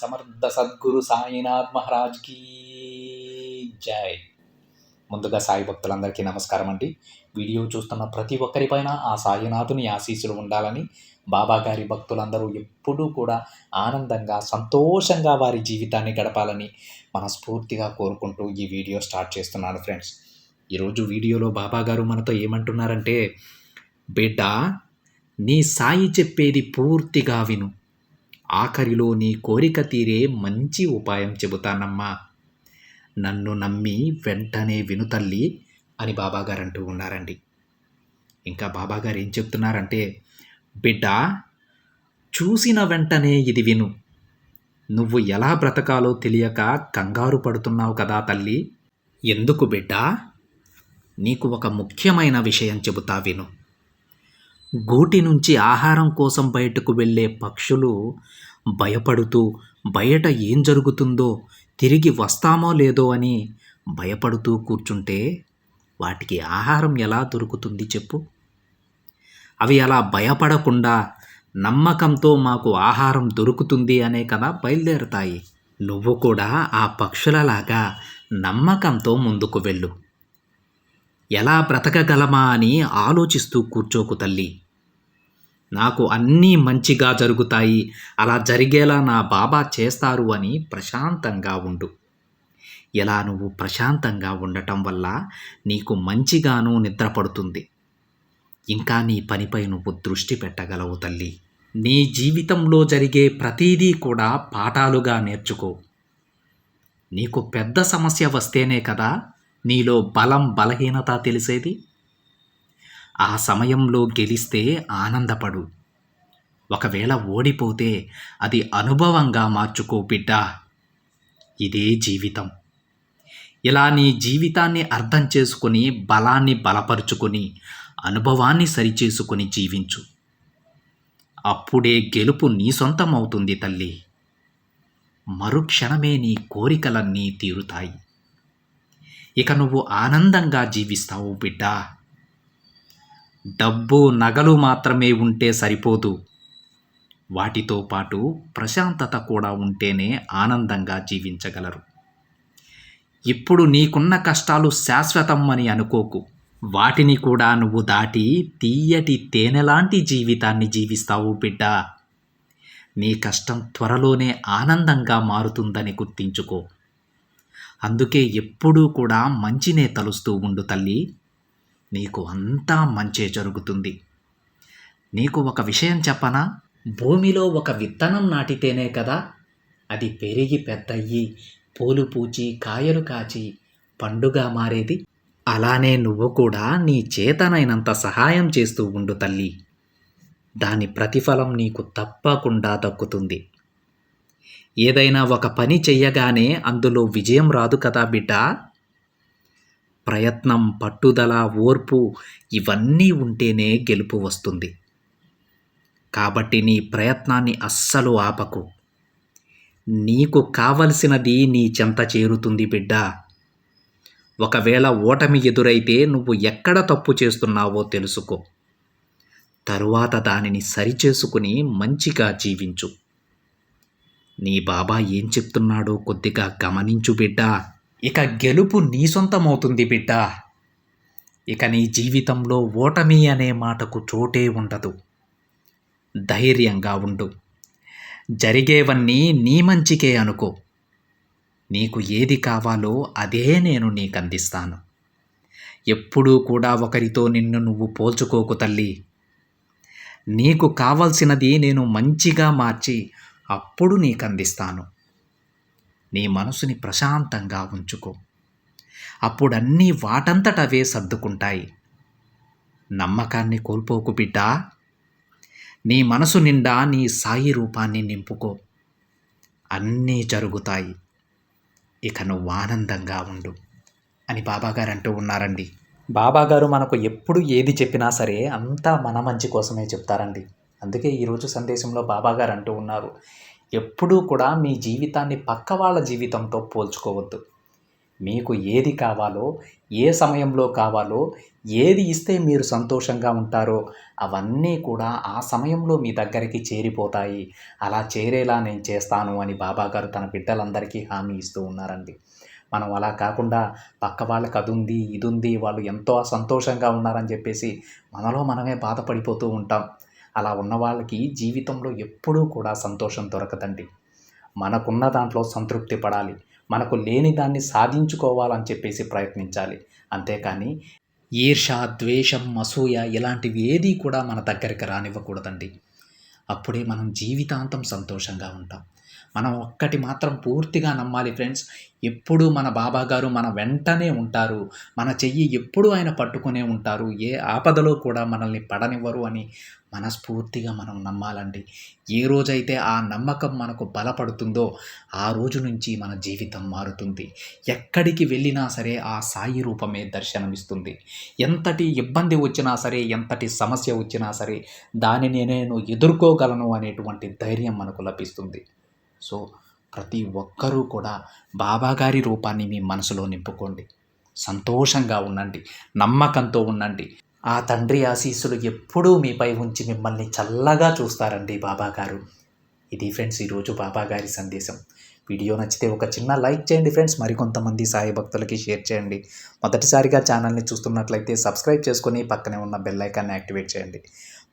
సమర్థ సద్గురు సాయినాథ్ మహారాజ్ కీ జై. ముందుగా సాయి భక్తులందరికీ నమస్కారం అండి. వీడియో చూస్తున్న ప్రతి ఒక్కరిపైన ఆ సాయినాథుని ఆశీస్సులు ఉండాలని బాబా గారి భక్తులందరూ ఎప్పుడూ కూడా ఆనందంగా సంతోషంగా వారి జీవితాన్ని గడపాలని మనస్ఫూర్తిగా కోరుకుంటూ ఈ వీడియో స్టార్ట్ చేస్తున్నాను ఫ్రెండ్స్. ఈరోజు వీడియోలో బాబా గారు మనతో ఏమంటున్నారంటే బిడ్డ నీ సాయి చెప్పేది పూర్తిగా విను. ఆఖరిలో నీ కోరిక తీరే మంచి ఉపాయం చెబుతానమ్మా. నన్ను నమ్మి వెంటనే విను తల్లి అని బాబాగారు అంటూ ఉన్నారండి. ఇంకా బాబాగారు ఏం చెప్తున్నారంటే బిడ్డ చూసిన వెంటనే ఇది విను. నువ్వు ఎలా బ్రతకాలో తెలియక కంగారు పడుతున్నావు కదా తల్లి. ఎందుకు బిడ్డ? నీకు ఒక ముఖ్యమైన విషయం చెబుతా విను. గూటి నుంచి ఆహారం కోసం బయటకు వెళ్ళే పక్షులు భయపడుతూ బయట ఏం జరుగుతుందో తిరిగి వస్తామో లేదో అని భయపడుతూ కూర్చుంటే వాటికి ఆహారం ఎలా దొరుకుతుంది చెప్పు. అవి అలా భయపడకుండా నమ్మకంతో మాకు ఆహారం దొరుకుతుంది అనే కదా బయలుదేరుతాయి. నువ్వు కూడా ఆ పక్షులలాగా నమ్మకంతో ముందుకు వెళ్ళు. ఎలా బ్రతకగలమా అని ఆలోచిస్తూ కూర్చోకు తల్లి. నాకు అన్నీ మంచిగా జరుగుతాయి. అలా జరిగేలా నా బాబా చేస్తారు అని ప్రశాంతంగా ఉండు. ఇలా నువ్వు ప్రశాంతంగా ఉండటం వల్ల నీకు మంచిగాను నిద్రపడుతుంది. ఇంకా నీ పనిపై నువ్వు దృష్టి పెట్టగలవు తల్లి. నీ జీవితంలో జరిగే ప్రతీదీ కూడా పాఠాలుగా నేర్చుకో. నీకు పెద్ద సమస్య వస్తేనే కదా నీలో బలం బలహీనత తెలిసేది? ఆ సమయంలో గెలిస్తే ఆనందపడు. ఒకవేళ ఓడిపోతే అది అనుభవంగా మార్చుకో బిడ్డ. ఇదే జీవితం. ఇలా నీ జీవితాన్ని అర్థం చేసుకుని బలాన్ని బలపరుచుకొని అనుభవాన్ని సరిచేసుకుని జీవించు. అప్పుడే గెలుపు నీ సొంతం అవుతుంది తల్లి. మరుక్షణమే నీ కోరికలన్నీ తీరుతాయి. ఇక నువ్వు ఆనందంగా జీవిస్తావు బిడ్డా. డబ్బు నగలు మాత్రమే ఉంటే సరిపోదు. వాటితో పాటు ప్రశాంతత కూడా ఉంటేనే ఆనందంగా జీవించగలరు. ఇప్పుడు నీకున్న కష్టాలు శాశ్వతం అని అనుకోకు. వాటిని కూడా నువ్వు దాటి తీయటి తేనెలాంటి జీవితాన్ని జీవిస్తావు బిడ్డ. నీ కష్టం త్వరలోనే ఆనందంగా మారుతుందని గుర్తించుకో. అందుకే ఎప్పుడూ కూడా మంచినే తలుస్తూ ఉండు తల్లి. నీకు అంతా మంచే జరుగుతుంది. నీకు ఒక విషయం చెప్పనా? భూమిలో ఒక విత్తనం నాటితేనే కదా అది పెరిగి పెద్దయ్యి పూలు పూచి కాయలు కాచి పండుగ మారేది? అలానే నువ్వు కూడా నీ చేతనైనంత సహాయం చేస్తూ ఉండు తల్లి. దాని ప్రతిఫలం నీకు తప్పకుండా దక్కుతుంది. ఏదైనా ఒక పని చెయ్యగానే అందులో విజయం రాదు కదా బిడ్డ. ప్రయత్నం పట్టుదల ఓర్పు ఇవన్నీ ఉంటేనే గెలుపు వస్తుంది. కాబట్టి నీ ప్రయత్నాన్ని అస్సలు ఆపకు. నీకు కావలసినది నీ చెంత చేరుతుంది బిడ్డ. ఒకవేళ ఓటమి ఎదురైతే నువ్వు ఎక్కడ తప్పు చేస్తున్నావో తెలుసుకో. తరువాత దానిని సరిచేసుకుని మంచిగా జీవించు. నీ బాబా ఏం చెప్తున్నాడో కొద్దిగా గమనించు బిడ్డా. ఇక గెలుపు నీ సొంతమవుతుంది బిడ్డ. ఇక నీ జీవితంలో ఓటమి అనే మాటకు చోటే ఉండదు. ధైర్యంగా ఉండు. జరిగేవన్నీ నీ మంచికే అనుకో. నీకు ఏది కావాలో అదే నేను నీకు అందిస్తాను. ఎప్పుడూ కూడా ఒకరితో నిన్ను నువ్వు పోల్చుకోకు తల్లి. నీకు కావలసినది నేను మంచిగా మార్చి అప్పుడు నీకు అందిస్తాను. నీ మనసుని ప్రశాంతంగా ఉంచుకో. అప్పుడన్నీ వాటంతటవే సర్దుకుంటాయి. నమ్మకాన్ని కోల్పోకు బిడ్డ. నీ మనసు నిండా నీ సాయి రూపాన్ని నింపుకో. అన్నీ జరుగుతాయి. ఇక నువ్వు ఆనందంగా ఉండు. అని బాబాగారు అంటూ ఉన్నారండి. బాబాగారు మనకు ఎప్పుడు ఏది చెప్పినా సరే అంతా మన మంచి కోసమే చెప్తారండి. అందుకే ఈరోజు సందేశంలో బాబాగారు అంటూ ఉన్నారు. ఎప్పుడూ కూడా మీ జీవితాన్ని పక్క వాళ్ళ జీవితంతో పోల్చుకోవద్దు. మీకు ఏది కావాలో ఏ సమయంలో కావాలో ఏది ఇస్తే మీరు సంతోషంగా ఉంటారో అవన్నీ కూడా ఆ సమయంలో మీ దగ్గరికి చేరిపోతాయి. అలా చేరేలా నేను చేస్తాను అని బాబాగారు తన బిడ్డలందరికీ హామీ ఇస్తూ ఉన్నారండి. మనం అలా కాకుండా పక్క వాళ్ళకి అది ఉంది ఇది ఉంది వాళ్ళు ఎంతో సంతోషంగా ఉన్నారని చెప్పేసి మనలో మనమే బాధపడిపోతూ ఉంటాం. అలా ఉన్న వాళ్ళకి జీవితంలో ఎప్పుడూ కూడా సంతోషం దొరకదండి. మనకున్న దాంట్లో సంతృప్తి పడాలి. మనకు లేని దాన్ని సాధించుకోవాలని చెప్పేసి ప్రయత్నించాలి. అంతేకాని ఈర్ష ద్వేషం అసూయ ఇలాంటివి ఏదీ కూడా మన దగ్గరికి రానివ్వకూడదండి. అప్పుడే మనం జీవితాంతం సంతోషంగా ఉంటాం. మనం ఒక్కటి మాత్రం పూర్తిగా నమ్మాలి ఫ్రెండ్స్ ఎప్పుడు మన బాబా గారు మన వెంటనే ఉంటారు. మన చెయ్యి ఎప్పుడు ఆయన పట్టుకునే ఉంటారు. ఏ ఆపదలో కూడా మనల్ని పడనివ్వరు అని మనస్ఫూర్తిగా మనం నమ్మాలండి. ఏ రోజైతే ఆ నమ్మకం మనకు బలపడుతుందో ఆ రోజు నుంచి మన జీవితం మారుతుంది. ఎక్కడికి వెళ్ళినా సరే ఆ సాయి రూపమే దర్శనమిస్తుంది. ఎంతటి ఇబ్బంది వచ్చినా సరే ఎంతటి సమస్య వచ్చినా సరే దానిని నేను ఎదుర్కో చేసుకోగలను అనేటువంటి ధైర్యం మనకు లభిస్తుంది. సో ప్రతి ఒక్కరూ కూడా బాబాగారి రూపాన్ని మీ మనసులో నింపుకోండి. సంతోషంగా ఉండండి. నమ్మకంతో ఉండండి. ఆ తండ్రి ఆశీస్సులు ఎప్పుడూ మీపై ఉంచి మిమ్మల్ని చల్లగా చూస్తారండి బాబాగారు ఇది ఫ్రెండ్స్ ఈరోజు బాబాగారి సందేశం. వీడియో నచ్చితే ఒక చిన్న లైక్ చేయండి ఫ్రెండ్స్. మరికొంతమంది సాయి భక్తులకి షేర్ చేయండి. మొదటిసారిగా ఛానల్ని చూస్తున్నట్లయితే సబ్స్క్రైబ్ చేసుకొని పక్కనే ఉన్న బెల్ ఐకాన్ని యాక్టివేట్ చేయండి.